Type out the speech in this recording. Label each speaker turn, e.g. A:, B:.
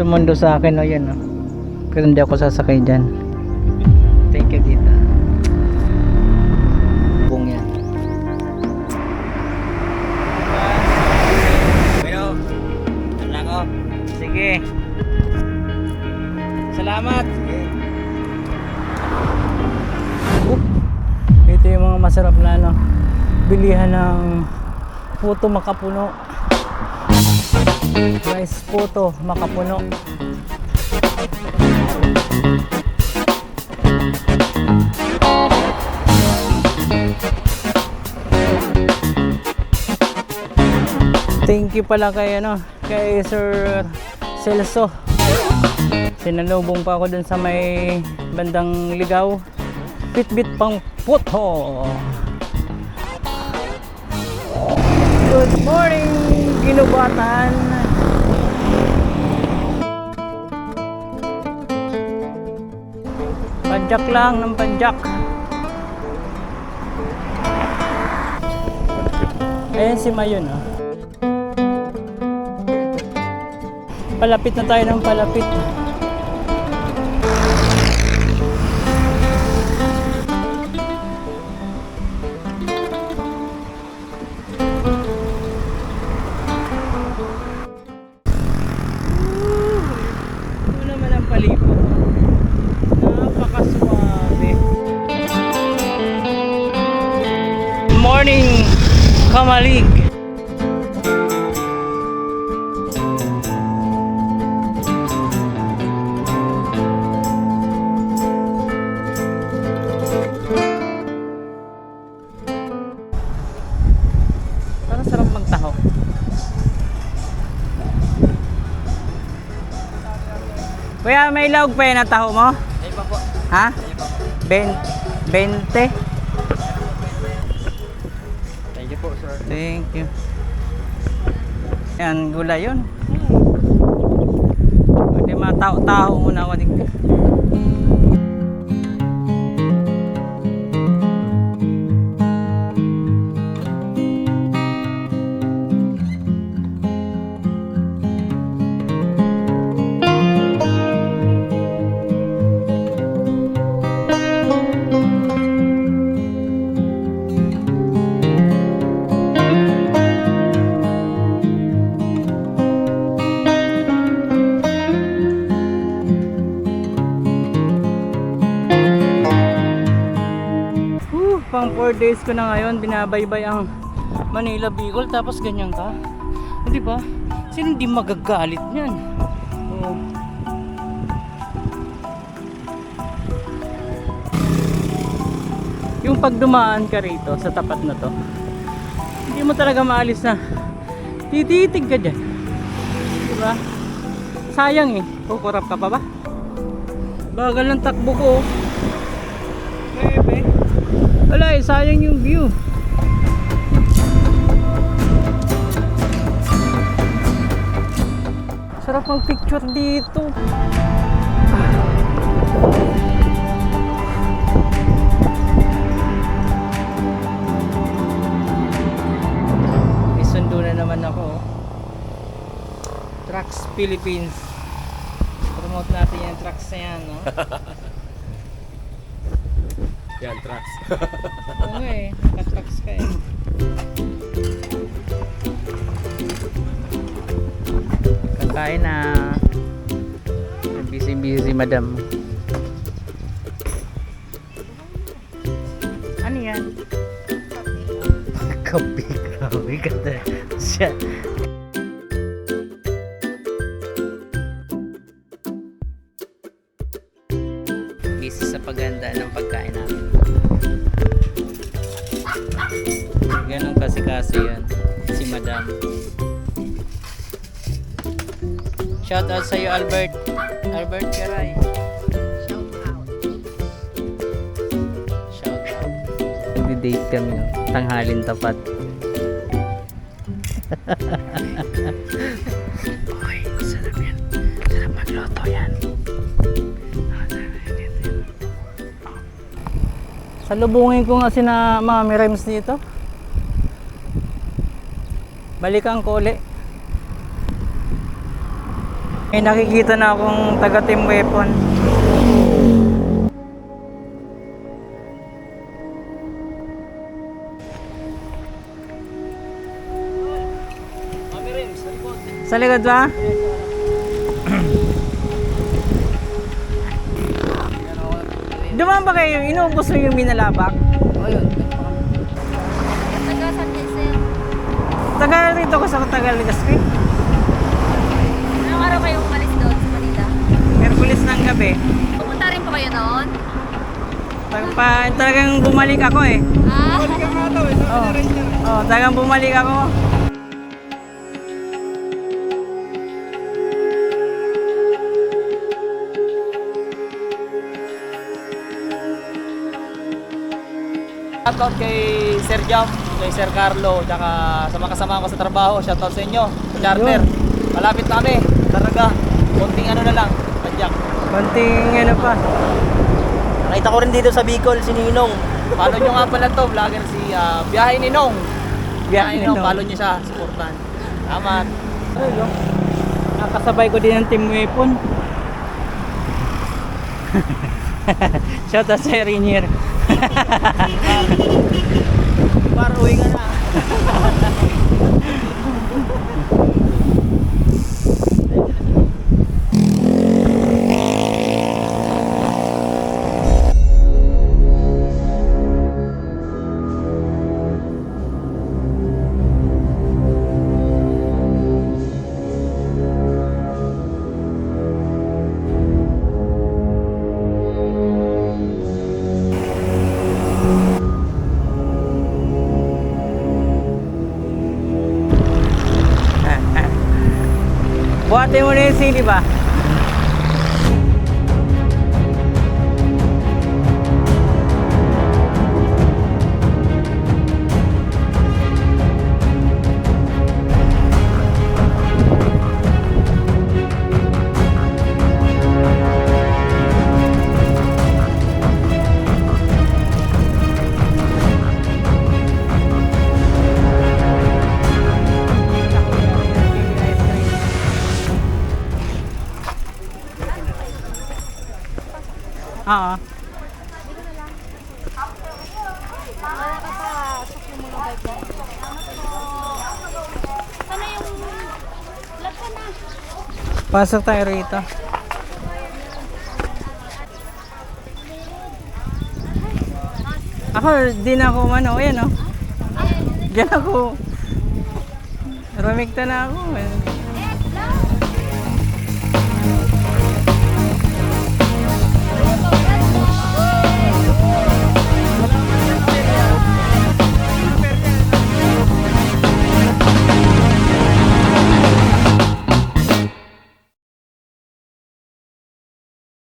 A: sumundo sa akin o yan o. Pero hindi ako sasakay dyan. Thank you tita. Bung yan.
B: Pero, ano ako?
A: Sige. Salamat. Oop. Ito yung mga masarap na ano, bilihan ng puto makapuno. Rice puto makapuno. Thank you pala kay ano, kay Sir Celso. Sinalubong pa ako dun sa may bandang ligaw. Pitbit pang puto. Good morning, ginubatan. Padyak lang ng padyak. Ayan si Mayon oh. Palapit na tayo ng palapit. Ito Kamalig. Parang sarap magtaho. Kuya, may log pa yun na taho mo?
B: Pa po.
A: Ha?
B: Ay pa po.
A: Ben 20?
B: Thank you.
A: Yan, gulay yun. Pwede matao-tao muna ako dito. Pang 4 days ko na ngayon, binabaybay ang Manila Bicol tapos ganyan ka. Di ba? Sino hindi magagalit niyan? Oh. Yung pag dumaan ka rito sa tapat na to, hindi mo talaga maalis na tititig ka dyan. Di ba? Sayang eh. Kukurap ka pa ba? Bagal ng takbo ko. oh. Bebe. Wala eh, sayang yung view. Sarap ang picture dito. Sundo na naman ako. oh. Trucks Philippines. Promote natin yung trucks na yan, no?
B: Yan, trucks.
A: Oo nga eh, naka-trucks ka eh. Kakain na. Busy busy madam. Ano yan? Kape, grabe ganda siya. Kasi yan. Si madam. Shout out sa iyo Albert. Albert Caray. Shout out. Shout out. Nagdi-date kami. No? Tanghalin tapat. Uy, sarap yan. Sarap magloto yan. Salubungin ko nga si na Mami Rems dito. Balikan ko uli. May nakikita na akong taga team weapon.
B: Sa likod.
A: Ba? Dumaan ba kayo? Inuubos mo yung minalabak?
B: Oh, yun.
A: Tagal rito ko sa Tagal Legazpi.
C: Anong araw kayo umalis doon sa Manila?
A: Merkulis ng gabi.
C: Pumunta rin po kayo doon?
A: Tag- Pa, talagang bumalik ako eh.
C: Ah,
A: Oh, oh talagang bumalik ako.
B: Shoutout kay Sir Jam, kay Sir Carlo, tsaka sa mga kasama ko sa trabaho. Shoutout sa inyo, charter. Malapit na kami, talaga. Konting ano na lang, padyak.
A: Konting ano pa.
B: Nakita ko rin dito sa Bicol, si Ninong. Follow nyo nga pala to, vlogger si ah, Biyahe ni Nong. Biyahe ni Nong, follow nyo siya, supportan. Salamat.
A: Ayun, oh. Nakasabay ko din ng team weapon. Shout out sa Rainier.
B: Para uwi ka na.
A: Buhatin mo na yung sili ba?
C: Na.
A: Pasok tayo rito. Ako, di na ako ano, yan oh. Diyan ako. Rumigta na ako. eh.